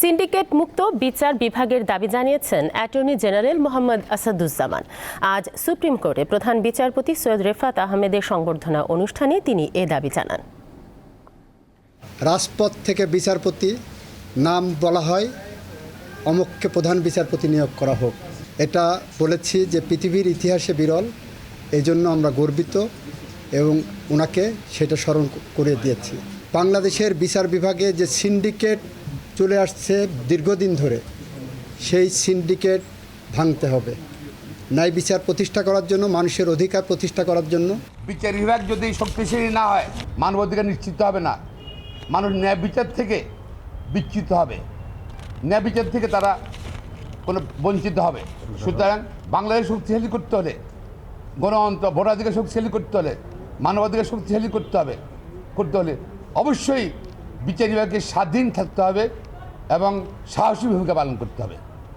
Syndicate মুক্ত বিচার বিভাগের দাবি জানিয়েছেন অ্যাটর্নি জেনারেল মোহাম্মদ আসাদুজ্জামান। আজ সুপ্রিম কোর্টে প্রধান বিচারপতি সৈয়দ রেফাত আহমেদের সংবর্ধনা অনুষ্ঠানে তিনি এ দাবি জানান। রাজপথ থেকে বিচারপতি নাম বলা হয়, অমুককে প্রধান বিচারপতি নিয়োগ করা হোক। এটা বলেছি যে পৃথিবীর ইতিহাসে বিরল এই জন্য আমরা গর্বিত এবং ওনাকে সেটা স্মরণ করে দিয়েছি। বাংলাদেশের বিচার বিভাগে যে সিন্ডিকেট চলে আসছে দীর্ঘদিন ধরে। সেই সিন্ডিকেট ভাঙতে হবে। ন্যায় বিচার প্রতিষ্ঠা করার জন্য, মানুষের অধিকার প্রতিষ্ঠা করার জন্য। বিচার বিভাগ যদি শক্তিশালী না হয়, মানবাধিকার নিশ্চিত হবে না। মানুষ ন্যায় বিচার থেকে বিচ্যুত হবে। ন্যায় বিচার থেকে তারা কোনো বঞ্চিত হবে। সুতরাং বাংলাদেশ শক্তিশালী করতে হলে, গণতন্ত্র, ভোটাধিকার শক্তিশালী করতে হলে, মানবাধিকার শক্তিশালী করতে হবে, করতে হলে অবশ্যই বিচার বিভাগকে স্বাধীন থাকতে হবে। এবং সাহসী ভূমিকা পালন করতে হবে।